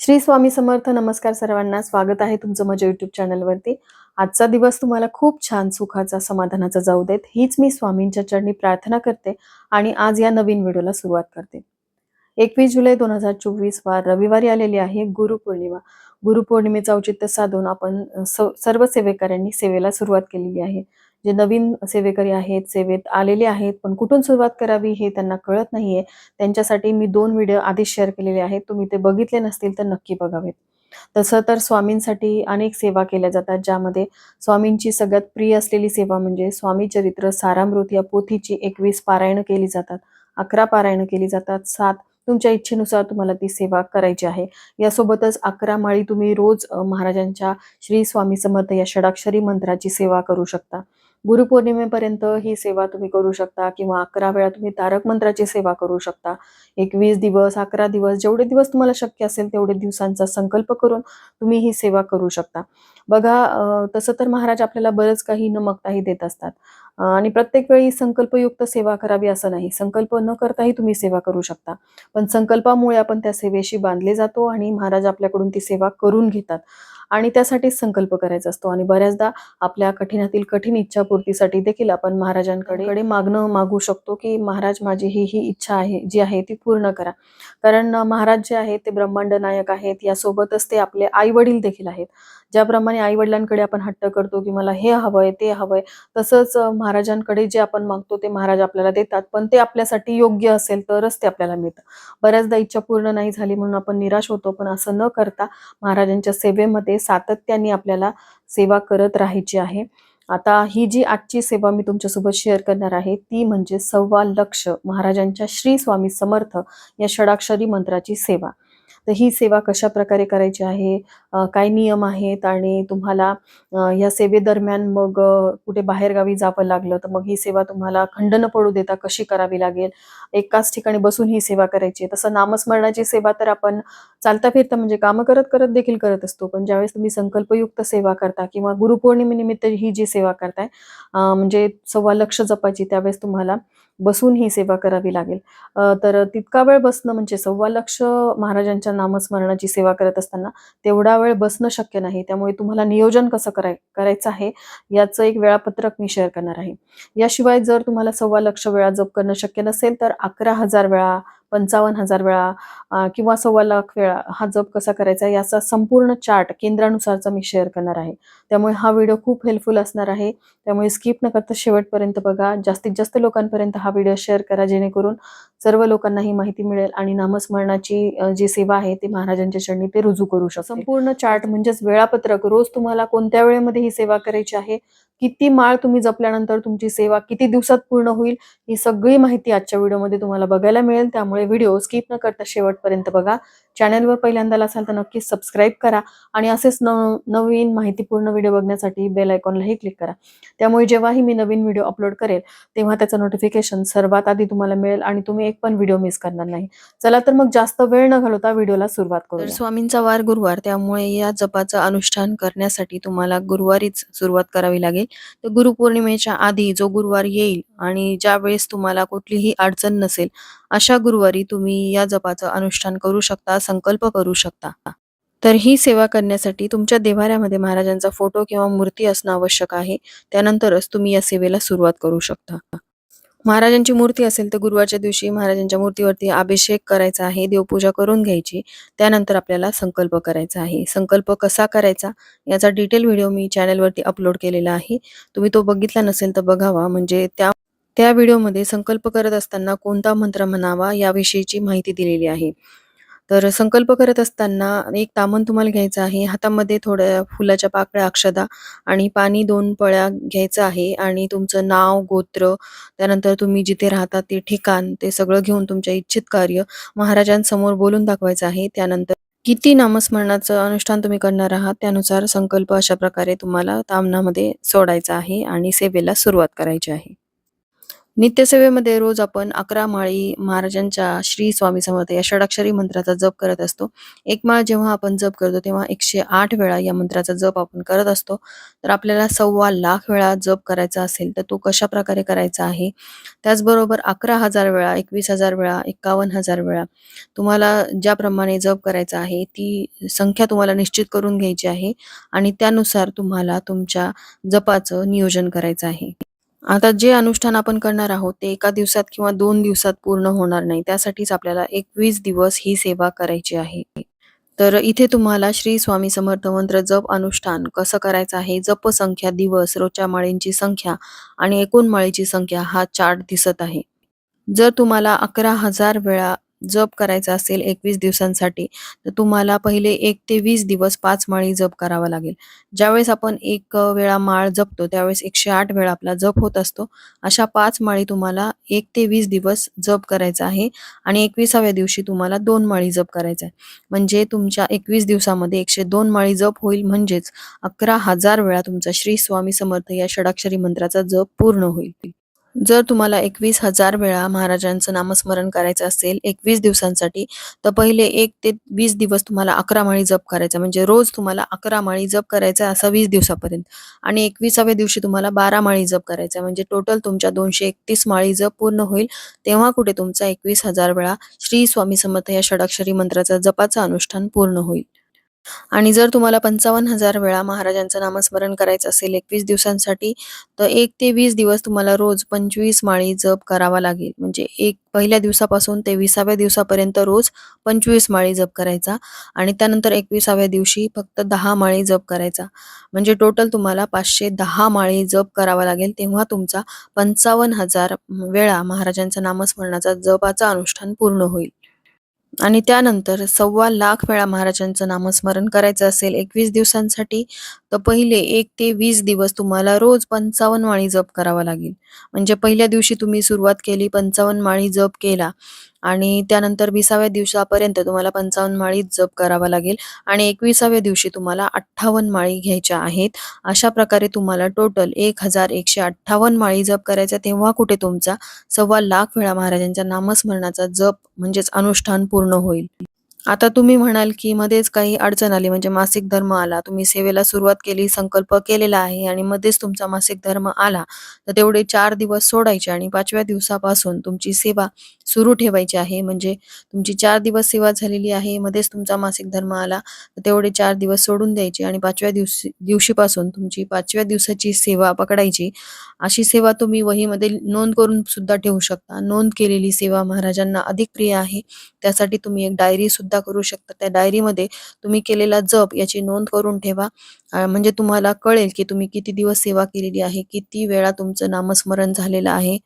श्री स्वामी समर्थ नमस्कार सर्वांना. स्वागत आहे तुमचं माझ्या युट्यूब चॅनलवरती आजचा दिवस तुम्हाला खूप छान सुखाचा समाधानाचा जाऊ देत. हीच मी स्वामींच्या चरणी प्रार्थना करते आणि आज या नवीन व्हिडिओला सुरुवात करते. एकवीस जुलै दोन हजार चोवीस वार रविवारी आलेली आहे गुरुपौर्णिमा गुरुपौर्णिमेचं औचित्य साधून आपण स- सर्व सेवेकऱ्यांनी सेवेला सुरुवात केलेली आहे. जे नवीन सेवेकरी आहेत सेवेत आलेले आहेत पण कुठून सुरुवात करावी हे त्यांना कळत नाहीये. त्यांच्यासाठी मी दोन व्हिडिओ आधीच शेअर केलेले आहेत. तुम्ही ते बघितले नसतील तर नक्की बघावेत. तसं तर स्वामींसाठी अनेक सेवा केल्या जातात ज्यामध्ये स्वामींची सगळ्यात प्रिय असलेली सेवा म्हणजे स्वामी चरित्र सारामृत या पोथीची एकवीस पारायणं केली जातात. अकरा पारायणं केली जातात. सात तुमच्या इच्छेनुसार तुम्हाला ती सेवा करायची आहे. यासोबतच अकरा माळी तुम्ही रोज महाराजांच्या श्री स्वामी समर्थ या षडाक्षरी मंत्राची सेवा करू शकता. गुरुपौर्णिमेपर्यंत ही सेवा तुम्ही करू शकता किंवा अकरा वेळा तुम्ही तारक मंत्राची सेवा करू शकता. एकवीस दिवस अकरा दिवस जेवढे दिवस तुम्हाला शक्य असेल तेवढे दिवसांचा संकल्प करून तुम्ही ही सेवा करू शकता. बघा तसं तर महाराज आपल्याला बरंच काही न देत असतात. आणि प्रत्येक वेळी संकल्पयुक्त सेवा करावी असं नाही. संकल्प न करताही तुम्ही सेवा करू शकता. पण संकल्पामुळे आपण त्या सेवेशी बांधले जातो आणि महाराज आपल्याकडून ती सेवा करून घेतात. आणि त्यासाठीच संकल्प करायचा असतो. आणि बऱ्याचदा आपल्या कठीणातील कठीण इच्छापूर्तीसाठी देखील आपण महाराजांकडे मागणं मागू शकतो की महाराज माझी ही ही इच्छा आहे जी आहे ती पूर्ण करा. कारण महाराज जे आहेत ते ब्रह्मांड नायक आहेत. यासोबतच ते आपले आई वडील देखील आहेत. ज्याप्रमाणे आई वडिलांकडे आपण हट्ट करतो की मला हे हवंय ते हवंय तसंच महाराजांकडे जे आपण मागतो ते महाराज आपल्याला देतात पण ते आपल्यासाठी योग्य असेल तरच ते आपल्याला मिळतं. बऱ्याचदा इच्छा पूर्ण नाही झाली म्हणून आपण निराश होतो पण असं न करता महाराजांच्या सेवेमध्ये सातत्याने आपल्याला सेवा करत राहायची आहे. आता ही जी आजची सेवा मी तुमच्यासोबत शेअर करणार आहे ती म्हणजे सव्वा लक्ष महाराजांच्या श्री स्वामी समर्थ या षडाक्षरी मंत्राची सेवा. तर ही सेवा कशा प्रकारे करायची आहे? काय नियम आहेत? आणि तुम्हाला या सेवेदरम्यान मग कुठे बाहेरगावी जावं लागलं तर मग ही सेवा तुम्हाला खंड न पडू देता कशी करावी लागेल? एकाच ठिकाणी बसून ही सेवा करायची आहे. तसं नामस्मरणाची सेवा तर आपण चालता फिरता म्हणजे कामं करत करत देखील करत असतो पण ज्यावेळेस तुम्ही संकल्पयुक्त सेवा करता किंवा गुरुपौर्णिमेनिमित्त ही जी सेवा करताय म्हणजे सव्वा लक्ष जपायची त्यावेळेस तुम्हाला बसून ही सेवा करावी लागेल. तर तितका वेळ बसणं म्हणजे सव्वा लक्ष त्यांच्या नामस्मरणाची सेवा करत असताना तेवढा वेळ बसणं शक्य नाही. त्यामुळे तुम्हाला नियोजन कसं कराय करायचं आहे याचं एक वेळापत्रक मी शेअर करणार आहे. याशिवाय जर तुम्हाला सव्वा लक्ष वेळा जप करणं शक्य नसेल तर अकरा हजार वेळा पंचावन्न हजार वेळा किंवा सव्वा लाख वेळा हा जप कसा करायचा याचा संपूर्ण चार्ट केंद्रानुसारचा मी शेअर करणार आहे. त्यामुळे हा व्हिडिओ खूप हेल्पफुल असणार आहे. त्यामुळे स्किप न करता शेवटपर्यंत बघा. जास्तीत जास्त लोकांपर्यंत हा व्हिडिओ शेअर करा जेणेकरून सर्व लोकांना ही माहिती मिळेल आणि नामस्मरणाची जी सेवा आहे ती महाराजांच्या चरणी ते रुजू करू शकतो संपूर्ण चार्ट म्हणजेच वेळापत्रक रोज तुम्हाला कोणत्या वेळेमध्ये ही सेवा करायची आहे किती माळ तुम्ही जपल्यानंतर तुमची सेवा किती दिवसात पूर्ण होईल ही सगळी माहिती आजच्या व्हिडिओमध्ये तुम्हाला बघायला मिळेल. त्यामुळे व्हिडिओ स्किप न करता शेवटपर्यंत बघा. चॅनलवर पहिल्यांदा असाल तर नक्कीच सबस्क्राईब करा आणि असेच न नवीन माहितीपूर्ण व्हिडिओ बघण्यासाठी बेल आयकॉनलाही क्लिक करा. त्यामुळे जेव्हाही मी नवीन व्हिडिओ अपलोड करेल तेव्हा त्याचं नोटिफिकेशन सर्वात आधी तुम्हाला मिळेल आणि तुम्ही एक पण व्हिडिओ मिस करणार नाही. चला तर मग जास्त वेळ न घालवता व्हिडिओला सुरुवात करू स्वामींचा वार गुरुवार त्यामुळे या जपाचं अनुष्ठान करण्यासाठी तुम्हाला गुरुवारीच सुरुवात करावी लागेल. तर गुरुपौर्णिमेच्या आधी जो गुरुवार येईल आणि ज्या वेळेस तुम्हाला कुठलीही अडचण नसेल अशा गुरुवारी तुम्ही या जपाचं अनुष्ठान करू शकता संकल्प करू शकता. तर ही सेवा करण्यासाठी तुमच्या देवाऱ्यामध्ये महाराजांचा फोटो किंवा मूर्ती असणं आवश्यक आहे. त्यानंतरच तुम्ही या सेवेला सुरुवात करू शकता. महाराजांची मूर्ती असेल तर गुरुवारच्या दिवशी महाराजांच्या मूर्तीवरती अभिषेक करायचा आहे देवपूजा करून घ्यायची. त्यानंतर आपल्याला संकल्प करायचा आहे. संकल्प कसा करायचा याचा डिटेल व्हिडिओ मी चॅनलवरती अपलोड केलेला आहे. तुम्ही तो बघितला नसेल तर बघावा. म्हणजे त्या त्या व्हिडिओमध्ये संकल्प करत असताना कोणता मंत्र म्हणावा याविषयीची माहिती दिलेली आहे. तर संकल्प करत असताना एक तामण तुम्हाला घ्यायचं आहे. हातामध्ये थोड्या फुलाच्या पाकळ्या अक्षदा आणि पाणी दोन पळ्या घ्यायचं आहे आणि तुमचं नाव गोत्र त्यानंतर तुम्ही जिथे राहता ते ठिकाण ते सगळं घेऊन तुमच्या इच्छित कार्य महाराजांसमोर बोलून दाखवायचं आहे. त्यानंतर किती नामस्मरणाचं अनुष्ठान तुम्ही करणार आहात त्यानुसार संकल्प अशा प्रकारे तुम्हाला तामणामध्ये सोडायचा आहे आणि सेवेला सुरुवात करायची आहे. नित्यसेवेमध्ये रोज आपण अकरा माळी महाराजांच्या श्री स्वामी समर्थ या षडाक्षरी मंत्राचा जप करत असतो. एक माळ जेव्हा आपण जप करतो तेव्हा एकशे आठ वेळा या मंत्राचा जप आपण करत असतो. तर आपल्याला सव्वा लाख वेळा जप करायचा असेल तर तो कशा प्रकारे करायचा आहे? त्याचबरोबर अकरा हजार वेळा एकवीस हजार वेळा एकावन्न हजार वेळा तुम्हाला ज्याप्रमाणे जप करायचा आहे ती संख्या तुम्हाला निश्चित करून घ्यायची आहे आणि त्यानुसार तुम्हाला तुमच्या जपाचं नियोजन करायचं आहे. आता जे अनुष्ठान आपण करणार आहोत ते एका दिवसात किंवा दोन दिवसात पूर्ण होणार नाही. त्यासाठीच आपल्याला एकवीस दिवस ही सेवा करायची आहे. तर इथे तुम्हाला श्री स्वामी समर्थ मंत्र जप अनुष्ठान कसं करायचं आहे? जप संख्या दिवस रोजच्या माळींची संख्या आणि एकूण माळीची संख्या हा चार्ट दिसत आहे. जर तुम्हाला अकरा हजार वेळा जप करायचा असेल एकवीस दिवसांसाठी तर तुम्हाला पहिले एक ते वीस दिवस पाच माळी जप करावा लागेल. ज्यावेळेस आपण एक वेळा माळ जपतो त्यावेळेस एकशे आठ वेळा आपला जप होत असतो. अशा पाच माळी तुम्हाला एक ते वीस दिवस जप करायचा आहे आणि एकविसाव्या दिवशी तुम्हाला दोन माळी जप करायचा आहे. म्हणजे तुमच्या एकवीस दिवसामध्ये एकशे दोन माळी जप होईल म्हणजेच अकरा हजार वेळा तुमचा श्री स्वामी समर्थ या षडाक्षरी मंत्राचा जप पूर्ण होईल. जर तुम्हाला एकवीस हजार वेळा महाराजांचं नामस्मरण करायचं असेल एकवीस दिवसांसाठी तर पहिले एक ते वीस दिवस तुम्हाला अकरा माळी जप करायचा. म्हणजे रोज तुम्हाला अकरा माळी जप करायचा असा वीस दिवसापर्यंत. आणि एकविसाव्या दिवशी तुम्हाला बारा माळी जप करायचा म्हणजे टोटल तुमच्या दोनशे एकतीस माळी जप पूर्ण होईल. तेव्हा कुठे तुमचा एकवीस हजार वेळा श्री स्वामी समर्थ या षडाक्षरी मंत्राचा जपाचं अनुष्ठान पूर्ण होईल. आणि जर तुम्हाला पंचावन्न हजार वेळा महाराजांचं नामस्मरण करायचं असेल एकवीस दिवसांसाठी तर एक ते वीस दिवस तुम्हाला रोज पंचवीस माळी जप करावा लागेल. म्हणजे एक पहिल्या दिवसापासून ते विसाव्या दिवसापर्यंत रोज पंचवीस माळी जप करायचा आणि त्यानंतर एकविसाव्या दिवशी फक्त दहा माळी जप करायचा. म्हणजे टोटल तुम्हाला पाचशे दहा माळी जप करावा लागेल तेव्हा तुमचा पंचावन्न हजार वेळा महाराजांचा नामस्मरणाचा जपाचा अनुष्ठान पूर्ण होईल. आणि त्यानंतर सव्वा लाख वेळा महाराजांचं नामस्मरण करायचं असेल एकवीस दिवसांसाठी तर पहिले एक ते वीस दिवस तुम्हाला रोज पंचावन्न माळी जप करावा लागेल. म्हणजे पहिल्या दिवशी तुम्ही सुरुवात केली पंचावन्न माळी जप केला आणि त्यानंतर विसाव्या दिवसापर्यंत तुम्हाला पंचावन्न माळी जप करावा लागेल. आणि एकविसाव्या दिवशी तुम्हाला अठ्ठावन्न माळी घ्यायच्या आहेत. अशा प्रकारे तुम्हाला टोटल एक हजार एकशे अठ्ठावन्न माळी जप करायचा तेव्हा कुठे तुमचा सव्वा लाख वेळा महाराजांच्या नामस्मरणाचा जप म्हणजेच अनुष्ठान पूर्ण होईल. आता तुम्ही म्हणाल की मध्येच काही अडचण आली म्हणजे मासिक धर्म आला. तुम्ही सेवेला सुरुवात केली संकल्प केलेला आहे आणि मध्येच तुमचा मासिक धर्म आला. तर तेवढे चार दिवस सोडायचे आणि पाचव्या दिवसापासून तुमची सेवा सुरू ठेवायची आहे. म्हणजे तुमची चार दिवस सेवा झालेली आहे मध्येच तुमचा मासिक धर्म आला. तर तेवढे चार दिवस सोडून द्यायचे आणि पाचव्या दिवशी दिवशीपासून तुमची पाचव्या दिवसाची सेवा पकडायची. अशी सेवा तुम्ही वहीमध्ये नोंद करून सुद्धा ठेवू शकता. नोंद केलेली सेवा महाराजांना अधिक प्रिय आहे. त्यासाठी तुम्ही एक डायरी सुद्धा करू शकता. त्या डायरीमध्ये तुम्ही केलेला जप याची नोंद करून ठेवा. म्हणजे तुम्हाला कळेल की तुम्ही किती दिवस सेवा केलेली आहे किती वेळा तुमचं नामस्मरण झालेलं आहे.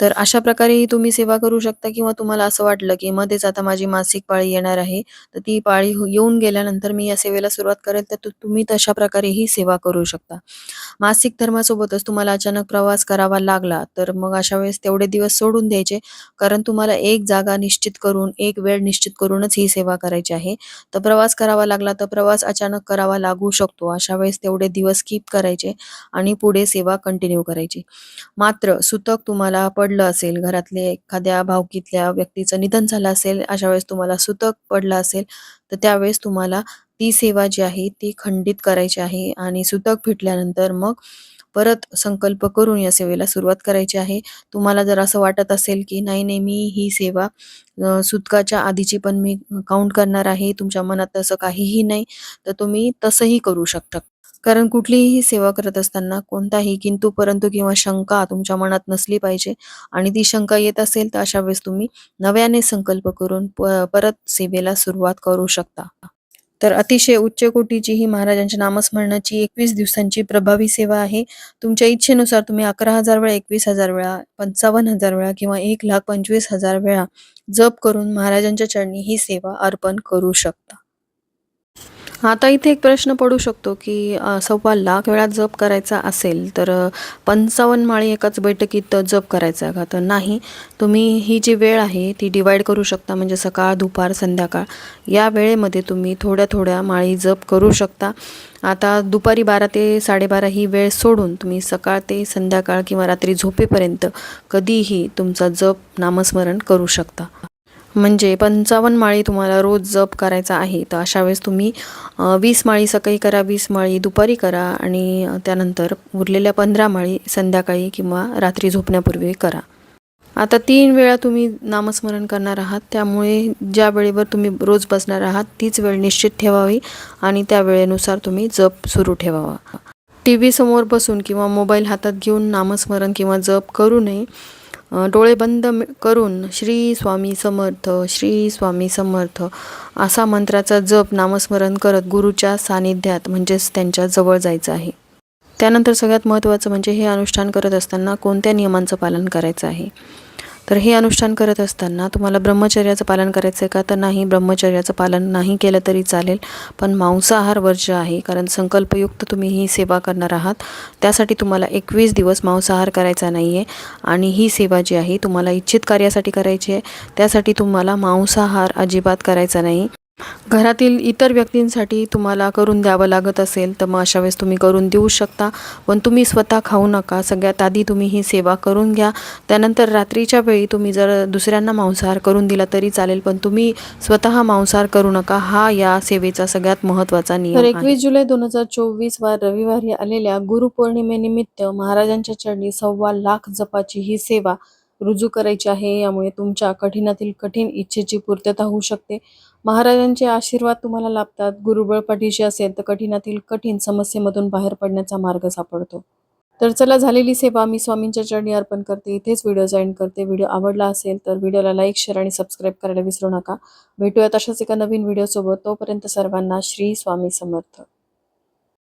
तर अशा प्रकारेही तुम्ही सेवा करू शकता किंवा तुम्हाला असं वाटलं की मध्येच आता माझी मासिक पाळी येणार आहे तर ती पाळी हो- येऊन गेल्यानंतर मी या सेवेला सुरुवात करेल तर तुम्ही तशा प्रकारेही सेवा करू शकता. मासिक धर्मासोबतच तुम्हाला अचानक प्रवास करावा लागला तर मग अशा वेळेस तेवढे दिवस सोडून द्यायचे कारण तुम्हाला एक जागा निश्चित करून एक वेळ निश्चित करूनच ही सेवा करायची आहे. तर प्रवास करावा लागला तर प्रवास अचानक करावा लागू शकतो अशा वेळेस तेवढे दिवस स्किप करायचे आणि पुढे सेवा कंटिन्यू करायची. मात्र सुतक तुम्हाला पडलं असेल घरातले एखाद्या भावकीतल्या व्यक्तीचं निधन झालं असेल अशा वेळेस तुम्हाला सुतक पडलं असेल तर त्यावेळेस तुम्हाला ती सेवा जी आहे ती खंडित करायची आहे आणि सुतक फिटल्यानंतर मग परत संकल्प करून या सेवेला सुरुवात करायची आहे. तुम्हाला जर असं वाटत असेल की नाही नाही मी ही सेवा सुतकाच्या आधीची पण मी काउंट करणार आहे तुमच्या मनात तसं काहीही नाही तर तुम्ही तसंही करू शकता. कारण कुठलीही सेवा करत असताना कोणताही किंतु परंतु किंवा शंका तुमच्या मनात नसली पाहिजे आणि ती शंका येत असेल तर अशा वेळेस तुम्ही नव्याने संकल्प करून परत सेवेला सुरुवात करू शकता. तर अतिशय उच्च कोटीची ही महाराजांच्या नामस्मरणाची एकवीस दिवसांची प्रभावी सेवा आहे. तुमच्या इच्छेनुसार तुम्ही अकरा हजार वेळा एकवीस हजार वेळा पंचावन्न हजार वेळा किंवा एक लाख पंचवीस हजार वेळा जप करून महाराजांच्या चरणी ही सेवा अर्पण करू शकता. आता इथे एक प्रश्न पडू शकतो की सव्वा लाख वेळा जप करायचा असेल तर पंचावन्न माळी एकाच बैठकीत जप करायचा आहे का? तर नाही. तुम्ही ही जी वेळ आहे ती डिवाईड करू शकता म्हणजे सकाळ दुपार संध्याकाळ. या वेळेमध्ये तुम्ही थोड्या थोड्या माळी जप करू शकता. आता दुपारी बारा ते साडेबारा ही वेळ सोडून तुम्ही सकाळ ते संध्याकाळ किंवा रात्री झोपेपर्यंत कधीही तुमचा जप नामस्मरण करू शकता. म्हणजे पंचावन्न माळी तुम्हाला रोज जप करायचा आहे तर अशा वेळेस तुम्ही वीस माळी सकाळी करा वीस माळी दुपारी करा आणि त्यानंतर उरलेल्या पंधरा माळी संध्याकाळी किंवा रात्री झोपण्यापूर्वी करा. आता तीन वेळा तुम्ही नामस्मरण करणार आहात त्यामुळे ज्या वेळेवर तुम्ही रोज बसणार आहात तीच वेळ निश्चित ठेवावी आणि त्या वेळेनुसार तुम्ही जप सुरू ठेवावा. टी व्ही समोर बसून किंवा मोबाईल हातात घेऊन नामस्मरण किंवा जप करू नये डोळे बंद करून श्री स्वामी समर्थ श्री स्वामी समर्थ असा मंत्राचा जप नामस्मरण करत गुरुच्या सानिध्यात म्हणजेच त्यांच्या जवळ जायचं आहे. त्यानंतर सगळ्यात महत्त्वाचं म्हणजे हे अनुष्ठान करत असताना कोणत्या नियमांचं पालन करायचं आहे? तर हे अनुष्ठान करत असताना तुम्हाला ब्रह्मचर्याचं पालन करायचं आहे का? तर नाही ब्रह्मचर्याचं पालन नाही केलं तरी चालेल. पण मांसाहार वर्ज्य आहे कारण संकल्पयुक्त तुम्ही ही सेवा करणार आहात. त्यासाठी तुम्हाला एकवीस दिवस मांसाहार करायचा नाही आहे आणि ही सेवा जी आहे तुम्हाला इच्छित कार्यासाठी करायची आहे. त्यासाठी तुम्हाला मांसाहार अजिबात करायचा नाही. घरातील इतर व्यक्तींसाठी तुम्हाला करून द्यावं लागत असेल तर मग अशा वेळेस तुम्ही करून देऊ शकता. पण तुम्ही स्वतः खाऊ नका. सगळ्यात आधी तुम्ही ही सेवा करून घ्या. त्यानंतर रात्रीच्या वेळी तुम्ही जर दुसऱ्यांना मांसाहार करून दिला तरी चालेल पण तुम्ही स्वतः मांसाहार करू नका. हा या सेवेचा सगळ्यात महत्त्वाचा नियम तर एकवीस जुलै दोन हजार चोवीस वार रविवारी आलेल्या गुरुपौर्णिमेनिमित्त महाराजांच्या चरणी सव्वा लाख जपाची ही सेवा रुजू करायची आहे यामुळे तुमच्या कठीणातील कठीण इच्छेची पूर्तता होऊ शकते. महाराजांचे आशीर्वाद तुम्हाला लाभतात. गुरुबळ पाठीशी असेल तर कठीणातील कठीण समस्येमधून बाहेर पडण्याचा मार्ग सापडतो. तर चला झालेली सेवा मी स्वामींच्या चरणी अर्पण करते. इथेच व्हिडिओ जॉईन करते. व्हिडिओ आवडला असेल तर व्हिडिओला लाईक शेअर आणि सबस्क्राईब करायला विसरू नका. भेटूयात अशाच एका नवीन व्हिडिओसोबत. तोपर्यंत सर्वांना श्री स्वामी समर्थ.